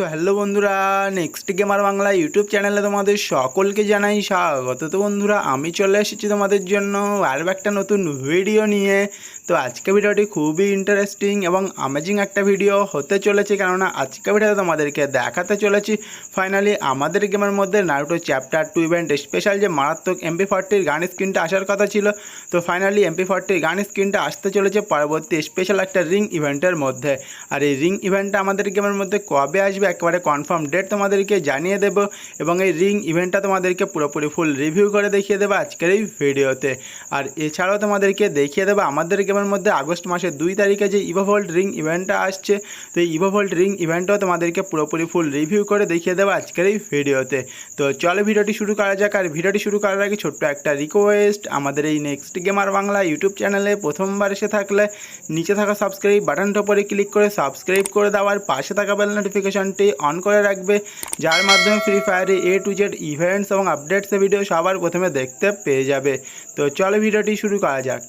So hello বন্ধুরা, next gamer Bangla YouTube চ্যানেলে তোমাদের সকলকে জানাই স্বাগত। তো বন্ধুরা, আমি চলে এসেছি তোমাদের জন্য আরও একটা নতুন ভিডিও নিয়ে। তো আজকে ভিডিওটি খুবই ইন্টারেস্টিং এবং অ্যামেজিং একটা ভিডিও হতে চলেছে, কেননা আজকে ভিডিওতে তোমাদেরকে দেখাতে চলেছি। ফাইনালি আমাদের গেমের মধ্যে Naruto chapter two event special যে মারাত্মক এমপি ফর্টির গান স্ক্রিনটা আসার কথা ছিল। তো ফাইনালি এমপি ফর্টির গান স্ক্রিনটা আসতে চলেছে পরবর্তী স্পেশাল একটা রিং ইভেন্টের মধ্যে। আর এই রিং ইভেন্টটা আমাদের গেমের মধ্যে কবে আসবে একেবারে কনফার্ম ডেট তোমাদেরকে জানিয়ে দেব এবং এই রিং ইভেন্টটা তোমাদেরকে পুরোপুরি ফুল রিভিউ করে দেখিয়ে দেবো আজকের এই ভিডিওতে। আর এছাড়াও তোমাদেরকে দেখিয়ে দেবো আমাদের গেমের মধ্যে আগস্ট মাসের দুই তারিখে যে ইভোভোল্ট রিং ইভেন্টটা আসছে, তো এই ইভোভোল্ট রিং ইভেন্টটাও তোমাদেরকে পুরোপুরি ফুল রিভিউ করে দেখিয়ে দেবো আজকের এই ভিডিওতে। তো চলো ভিডিওটি শুরু করা যাক, আর ভিডিওটি শুরু করার আগে ছোট্ট একটা রিকোয়েস্ট আমাদের এই নেক্সট গেমার বাংলা ইউটিউব চ্যানেলে প্রথমবার এসে থাকলে নিচে থাকা সাবস্ক্রাইব বাটনটার উপরে ক্লিক করে সাবস্ক্রাইব করে দেওয়ার পাশে থাকা বেল নোটিফিকেশনটি অন করে রাখবে, যার মাধ্যমে ফ্রি ফায়ারে এ টু জেড ইভেন্টস এবং আপডেটসের ভিডিও সবার প্রথমে দেখতে পেয়ে যাবে। তো চলো ভিডিওটি শুরু করা যাক।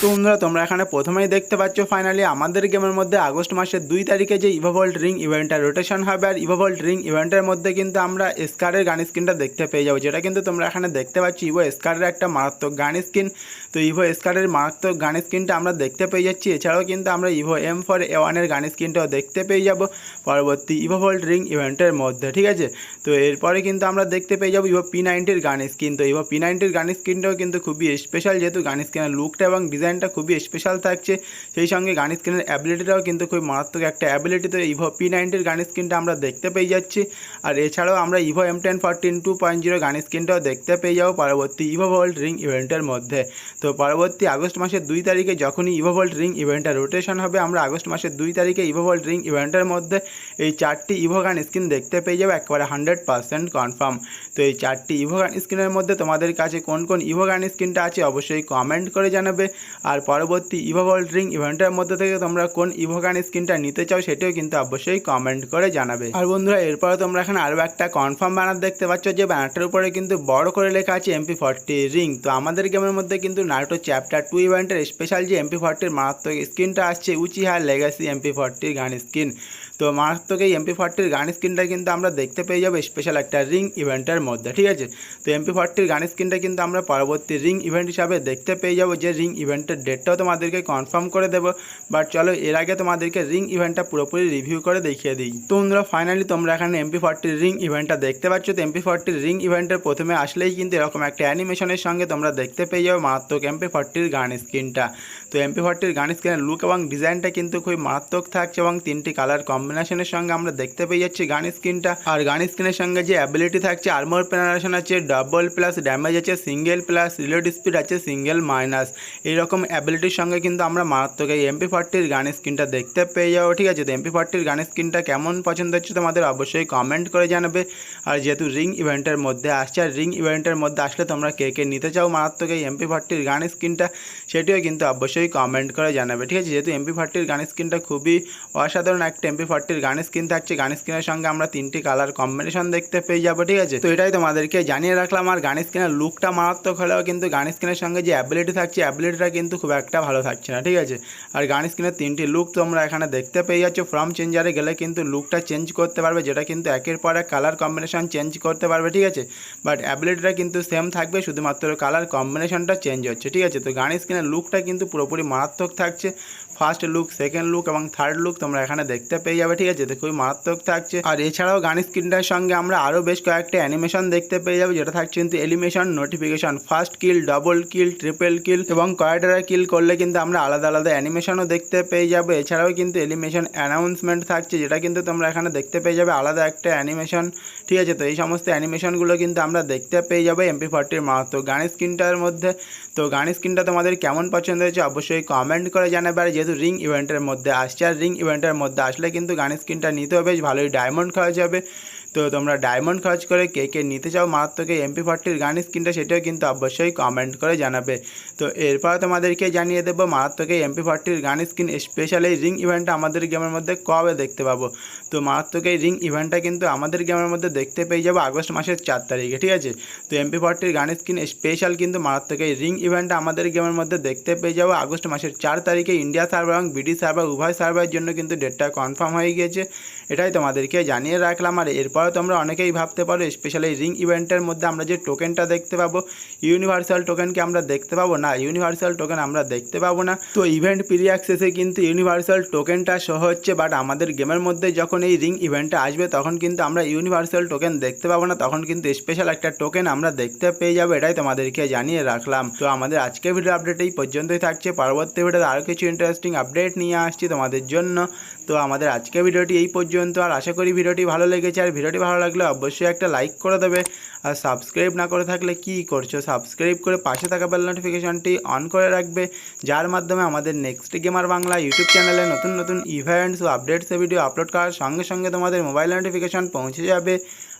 তো বন্ধুরা, তোমরা এখানে প্রথমেই দেখতে পাচ্ছ ফাইনালি আমাদের গেমের মধ্যে আগস্ট মাসের দুই তারিখে যে ইভোভল্ট রিং ইভেন্টটা রোটেশন হবে আর ইভোভল্ট রিং ইভেন্টের মধ্যে কিন্তু আমরা স্কারের গান স্কিনটা দেখতে পেয়ে যাব, যেটা কিন্তু তোমরা এখানে দেখতে পাচ্ছ ইভো স্কারের একটা মারাত্মক গান স্কিন তো ইভো স্কারের মারাত্মক গান স্কিনটা আমরা দেখতে পেয়ে যাচ্ছি। এছাড়াও কিন্তু আমরা ইভো এম ফর এ ওয়ানের গান স্কিনটাও দেখতে পেয়ে যাব পরবর্তী ইভোভল্ট রিং ইভেন্টের মধ্যে, ঠিক আছে? তো এরপরে কিন্তু আমরা দেখতে পেয়ে যাব ইভো পি নাইনটির গান স্কিন তো ইভো পি নাইনটির গান স্কিনটাও কিন্তু খুবই স্পেশাল যেহেতু গান স্কিনের লুকটা এবং ডিজাইনটা খুবই স্পেশাল থাকছে। সেই সঙ্গে গান স্ক্রিনের অ্যাবিলিটিটাও কিন্তু খুব মারাত্মক। একটা অ্যাবিলিটি তো ইভো পি নাইনটির গান স্ক্রিনটা আমরা দেখতে পেয়ে যাচ্ছি। আর এছাড়াও আমরা Evo M ten fourteen two point zero gun স্ক্রিনটাও দেখতে পেয়ে যাব পরবর্তী ইভো ভোল্ট রিং ইভেন্টের মধ্যে। তো পরবর্তী আগস্ট মাসের দুই তারিখে যখনই ইভো ভোল্ট রিং ইভেন্টটা রোটেশন হবে, আমরা আগস্ট মাসের দুই তারিখে ইভো ভোল্ট রিং ইভেন্টের মধ্যে এই চারটি ইভো গান স্কিন দেখতে পেয়ে যাব, একেবারে হান্ড্রেড পার্সেন্ট কনফার্ম তো এই চারটি ইভো গান স্কিনের মধ্যে তোমাদের কাছে কোন কোন ইভো গান স্কিনটা আছে অবশ্যই কমেন্ট করে জানাবে। আর পরবর্তী ইভো ড্রিং ইভেন্টের মধ্যে থেকে তোমরা কোন ইভোগান স্কিনটা নিতে চাও সেটিও কিন্তু অবশ্যই কমেন্ট করে জানাবে। আর বন্ধুরা, এরপরে তোমরা এখানে আরও একটা কনফার্ম ব্যানার দেখতে পাচ্ছ যে ব্যানারটার উপরে কিন্তু বড় করে লেখা আছে এমপি ফর্টি রিং তো আমাদের গেমের মধ্যে কিন্তু নাটো চ্যাপ্টার টু ইভেন্টের স্পেশাল যে এমপি ফর্টির মারাত্মক স্কিনটা আসছে উচিহা লেগাসি এমপি ফর্টির গান স্কিন তো মারাত্মক এই এমপি ফর্টির গান স্ক্রিনটা কিন্তু আমরা দেখতে পেয়ে যাব স্পেশাল একটা রিং ইভেন্টের মধ্যে, ঠিক আছে? তো এমপি ফর্টির গান স্ক্রিনটা কিন্তু আমরা পরবর্তী রিং ইভেন্ট হিসাবে দেখতে পেয়ে যাব, যে রিং ইভেন্টের ডেটটাও তোমাদেরকে কনফার্ম করে দেবো। বাট চলো, এর আগে তোমাদেরকে রিং ইভেন্টটা পুরোপুরি রিভিউ করে দেখিয়ে দিই। তো বন্ধুরা ফাইনালি তোমরা এখানে এমপি ফর্টির রিং ইভেন্টটা দেখতে পাচ্ছ। তো এমপি ফর্টির রিং ইভেন্টের প্রথমে আসলেই কিন্তু এরকম একটা অ্যানিমেশনের সঙ্গে তোমরা দেখতে পেয়ে যাবে মারাত্মক এমপি ফর্টির গান স্ক্রিনটা তো এমপি ফর্টির গান স্কিনের লুক এবং ডিজাইনটা কিন্তু খুবই মারাত্মক থাকছে এবং তিনটি কালার কম্বিনেশনের সঙ্গে আমরা দেখতে পেয়ে যাচ্ছি গান স্ক্রিনটা। আর গান স্ক্রিনের সঙ্গে যে অ্যাবিলিটি থাকছে আর্মোর পেনারেশন আছে ডাবল প্লাস ড্যামেজ আছে সিঙ্গেল প্লাস রিলোড স্পিড আছে সিঙ্গেল মাইনাস এইরকম অ্যাবিলিটির সঙ্গে কিন্তু আমরা মারাত্মক এই এমপি ফর্টির গান স্ক্রিনটা দেখতে পেয়ে যাব, ঠিক আছে? তো এমপি ফর্টির গান স্ক্রিনটা কেমন পছন্দ হচ্ছে তোমাদের অবশ্যই কমেন্ট করে জানাবে। আর যেহেতু রিং ইভেন্টের মধ্যে আসছে, আর রিং ইভেন্টের মধ্যে আসলে তোমরা কে কে নিতে চাও মারাত্মক এই এমপি ফর্টির গান স্ক্রিনটা, সেটিও কিন্তু অবশ্যই কমেন্ট করে জানাবে, ঠিক আছে? যেহেতু এমপি ফর্টির গান স্ক্রিনটা খুবই অসাধারণ একটা এমপি ফর্টির গান স্কিন থাকছে। গান স্কিনের সঙ্গে আমরা তিনটি কালার কম্বিনেশন দেখতে পেয়ে যাব, ঠিক আছে? তো এটাই তোমাদেরকে জানিয়ে রাখলাম। আর গান স্কিনের লুকটা মারাত্মক হলেও কিন্তু গান স্কিনের সঙ্গে যে অ্যাবিলিটি থাকছে অ্যাবিলিটিটা কিন্তু খুব একটা ভালো থাকছে না, ঠিক আছে? আর গান স্কিনের তিনটি লুক তোমরা এখানে দেখতে পেয়ে যাচ্ছ। ফ্রম চেঞ্জারে গেলে কিন্তু লুকটা চেঞ্জ করতে পারবে, যেটা কিন্তু একের পর এক কালার কম্বিনেশন চেঞ্জ করতে পারবে, ঠিক আছে? বাট অ্যাবিলিটিটা কিন্তু সেম থাকবে, শুধুমাত্র কালার কম্বিনেশনটা চেঞ্জ হচ্ছে, ঠিক আছে? তো গান স্কিনের লুকটা কিন্তু পুরোপুরি মারাত্মক থাকছে। ফার্স্ট লুক সেকেন্ড লুক এবং থার্ড লুক তোমরা এখানে দেখতে পেয়ে যাবে, ঠিক আছে? খুবই মারাত্মক থাকছে। আর এছাড়াও গান স্ক্রিনটার সঙ্গে আমরা আরও বেশ কয়েকটা অ্যানিমেশন দেখতে পেয়ে যাব, যেটা থাকছে কিন্তু elimination notification first kill double kill triple kill এবং কয়েকটা কিল করলে কিন্তু আমরা আলাদা আলাদা অ্যানিমেশনও দেখতে পেয়ে যাব। এছাড়াও কিন্তু এলিমেশন অ্যানাউন্সমেন্ট থাকছে, যেটা কিন্তু তোমরা এখানে দেখতে পেয়ে যাবে, আলাদা একটা অ্যানিমেশন ঠিক আছে? তো এই সমস্ত অ্যানিমেশনগুলো কিন্তু আমরা দেখতে পেয়ে যাব এমপি ফর্টির মারাত্মক। গান স্ক্রিনটার মধ্যে, তো গান স্ক্রিনটা তোমাদের কেমন পছন্দ হয়েছে অবশ্যই কমেন্ট করে জানাবে। আর যেহেতু রিং ইভেন্টের মধ্যে আসছে, আর রিং ইভেন্টের মধ্যে আসলে কিন্তু গানের স্ক্রিনটা হবে বেশ ভালোই ডায়মন্ড খাওয়া হবে তো তোমরা ডায়মন্ড খরচ করে কে কে নিতে চাও মারাত্মক এমপি ফর্টির গান স্ক্রিনটা, সেটাও কিন্তু অবশ্যই কমেন্ট করে জানাবে। তো এরপর তোমাদেরকে জানিয়ে দেবো মারাত্মক এমপি ফর্টির গান স্ক্রিন স্পেশাল এই রিং ইভেন্টটা আমাদের গেমের মধ্যে কবে দেখতে পাবো। তো মারাত্মক এই রিং ইভেন্টটা কিন্তু আমাদের গেমের মধ্যে দেখতে পেয়ে যাব আগস্ট মাসের চার তারিখে, ঠিক আছে? তো এমপি ফর্টির গান স্ক্রিন স্পেশাল কিন্তু মারাত্মক এই রিং ইভেন্টটা আমাদের গেমের মধ্যে দেখতে পেয়ে যাব আগস্ট মাসের চার তারিখে ইন্ডিয়া সার্ভার এবং বিডি সার্ভার, উভয় সার্ভারের জন্য কিন্তু ডেটটা কনফার্ম হয়ে গিয়েছে। এটাই তোমাদেরকে জানিয়ে রাখলাম। আর এরপরে তোমরা অনেকেই ভাবতে পারো স্পেশালি রিং ইভেন্টের মধ্যে আমরা যে টোকেনটা দেখতে পাবো ইউনিভার্সাল টোকেনকে আমরা দেখতে পাবো? না ইউনিভার্সাল টোকেন আমরা দেখতে পাবো না। তো ইভেন্ট প্রি অ্যাক্সেসে কিন্তু ইউনিভার্সাল টোকেনটা শো হচ্ছে বাট আমাদের গেমের মধ্যে যখন এই রিং ইভেন্টটা আসবে, তখন কিন্তু আমরা ইউনিভার্সাল টোকেন দেখতে পাবো না, তখন কিন্তু স্পেশাল একটা টোকেন আমরা দেখতে পেয়ে যাব, এটাই তোমাদেরকে জানিয়ে রাখলাম। তো আমাদের আজকের ভিডিও আপডেট এই পর্যন্তই থাকছে। পরবর্তী ভিডিওতে আরও কিছু ইন্টারেস্টিং আপডেট নিয়ে আসছি তোমাদের জন্য। তো আমাদের আজকের ভিডিওটি এই পর্যন্ত। আর আশা করি ভিডিওটি ভালো লেগেছে। আর ভিডিওটি ভালো লাগলে অবশ্যই একটা লাইক করে দেবে। আর সাবস্ক্রাইব না করে থাকলে কি করছ? সাবস্ক্রাইব করে পাশে থাকা বেল নোটিফিকেশনটি অন করে রাখবে। যার মাধ্যমে আমাদের নেক্সট গেমার বাংলা ইউটিউব চ্যানেলে নতুন নতুন ইভেন্টস ও আপডেটসে ভিডিও আপলোড করার সঙ্গে সঙ্গে তোমাদের মোবাইল নোটিফিকেশন পৌঁছে যাবে।